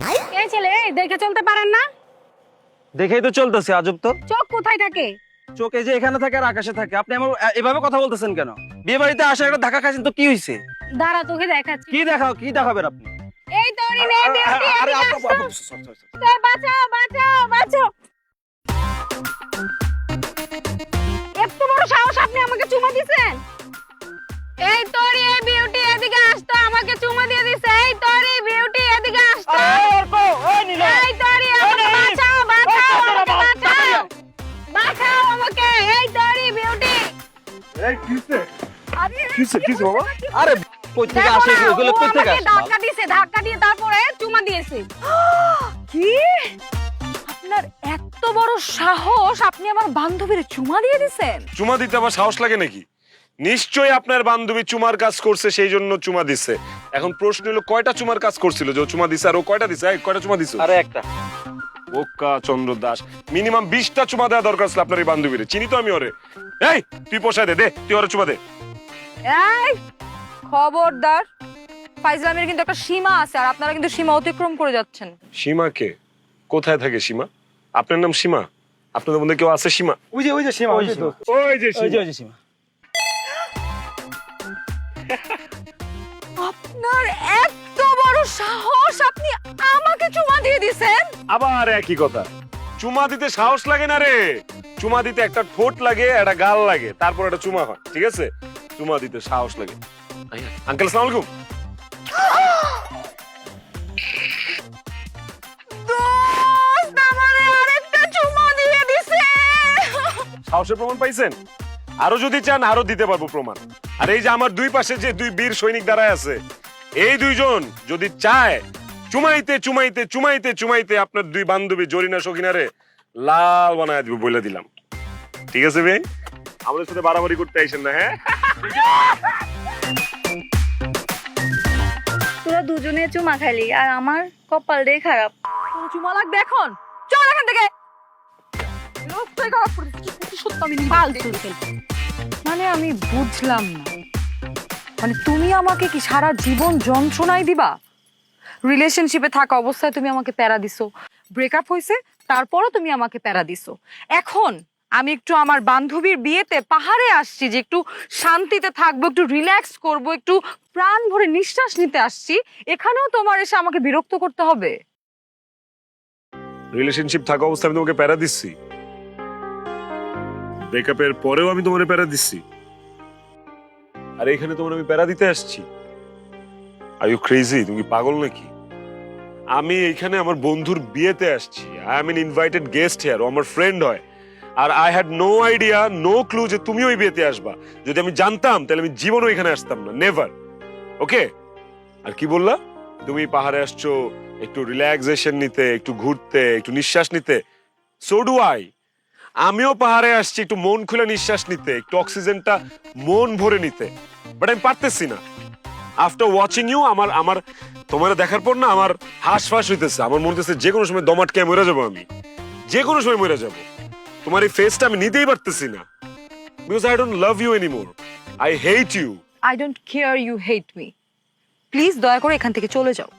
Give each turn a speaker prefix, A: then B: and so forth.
A: এই ছেলে দেখে চলতে পারেন না
B: দেখেই তো চলতেছে আজব তো
A: চোখ কোথায় থাকে
B: চোখ এই যে এখানে থাকে আর আকাশে থাকে আপনি আমার এভাবে কথা বলতেছেন কেন বিয়ে বাড়িতে আসা একটা ধাক্কা খাইছেন তো কি হয়েছে
A: দাঁড়া তোকে দেখাচ্ছি
B: কি দেখাও কি দেখাবেন আপনি
A: এই তোরি মেয়ে বিউটি
B: আরে,
A: বাঁচাও বাঁচাও বাঁচাও এই,
B: কিসে? কিসে, কিসে বাবা? আরে কই থেকে আসে
A: না,
B: কই থেকে আসে?
A: ধাক্কা দিছে ধাক্কা দিয়ে তারপরে চুমা দিয়েছে।
C: কি? আপনার এত বড় সাহস আপনি আমার বান্ধবীর চুমা দিয়ে দিছেন।
D: চুমা দিতে আবার সাহস লাগে নাকি? নিশ্চয়ই আপনার বান্ধবী চুমার কাজ করছে সেই জন্য চুমা দিচ্ছে। এখন প্রশ্ন হলো কয়টা চুমার কাজ করছিল? যে চুমা দিছে আর ও কয়টা দিছে? কয়টা চুমা দিছে?
B: আরে একটা।
D: ওকা চন্দ্র দাস। মিনিমাম বিশটা চুমা দেওয়া দরকার ছিল আপনার এই বান্ধবীরে। চিনি তো আমি ওরে। এই তুই পোষায় দে দে তুই ওরে চুমা দে।
C: এই খবরদার। ফাইজলামের কিন্তু একটা সীমা আছে আর আপনারা কিন্তু সীমা অতিক্রম করে যাচ্ছেন।
D: সীমা কে? কোথায় থাকে সীমা? আপনার নাম সীমা? আপনাদের মধ্যে কেউ আছে সীমা?
B: ওই যে ওই যে সীমা ওই যে
D: ওই যে
B: যে ওই যে সীমা।
C: আপনার এত বড় সাহস আপনি আমাকে চুমা দিয়ে দিছেন?
D: আবার একই কথা। চুমা দিতে সাহস লাগে না রে। চুমা দিতে একটা ঠোঁট লাগে একটা গাল লাগে তারপর একটা চুমা হয় ঠিক আছে? চুমা দিতে সাহস লাগে। আঙ্কেল আলাইকুম। সাহসের প্রমাণ পাইছেন? আরও যদি চান আরও দিতে পারব প্রমাণ। আর এই যে আমার দুই পাশে যে দুই বীর সৈনিক দাঁড়ায় আছে এই দুইজন যদি চায় চুমাইতে চুমাইতে চুমাইতে চুমাইতে আপনার দুই বান্ধবী জরিনা সখিনারে লাল বানায় দিব বলে দিলাম। ঠিক আছে ভাই? আমাদের সাথে বাড়াবাড়ি করতে আইসেন না হ্যাঁ?
A: তোরা দুজনে চুমা খাইলি আর আমার কপাল দিয়ে খারাপ
C: চুমা লাগবে এখন? চল এখান থেকে! লোকটাই খারাপ করেছে। কি করতে সত্য আমি নিজে
A: ফালতু
C: মানে আমি বুঝলাম না। মানে তুমি আমাকে কি সারা জীবন যন্ত্রণাই দিবা? রিলেশনশিপে থাকা অবস্থায় তুমি আমাকে প্যারা দিছো। ব্রেকআপ হয়েছে তারপরও তুমি আমাকে প্যারা দিছো। এখন আমি একটু আমার বান্ধবীর বিয়েতে পাহাড়ে আসছি যে একটু শান্তিতে থাকব, একটু রিল্যাক্স করব, একটু প্রাণ ভরে নিঃশ্বাস নিতে আসছি, এখানেও তোমার এসে আমাকে বিরক্ত করতে হবে।
D: রিলেশনশিপ থাকা অবস্থায় আমি তোমাকে প্যারা দিচ্ছি। ব্রেকআপের পরেও আমি তোমার প্যারা দিচ্ছি। আর এখানে তোমার আমি প্যারা দিতে আসছি। আর ইউ ক্রেজি তুমি পাগল নাকি? আমি এখানে আমার বন্ধুর বিয়েতে আসছি। I am invited guest here আমার ফ্রেন্ড হয়। আর I had no idea no clue যে তুমি ওই বিয়েতে আসবা। যদি আমি জানতাম, তাহলে আমি জীবনও এখানে আসতাম না নেভার ওকে আর কি বললা? তুমি পাহাড়ে আসছো, একটু রিল্যাক্সেশন নিতে, একটু ঘুরতে, একটু নিঃশ্বাস নিতে। সো ডু আই আমিও পাহাড়ে আসছি, একটু মন খুলে নিঃশ্বাস নিতে, একটু অক্সিজেনটা মন ভরে নিতে। বাট আমি পারতেছি না। আফটার ওয়াচিং ইউ আমার আমার তোমার দেখার পর না আমার হাঁস ফাঁস হইতেছে। আমার মনে হচ্ছে যে কোনো সময় দমাটকে মরে যাব আমি। যে কোনো সময় মরে যাব। তোমার এই ফেসটা আমি নিতেই পারতেছি না। Because I don't love you anymore I hate you
C: I don't care you hate me please দয়া করে এখান থেকে চলে যাও।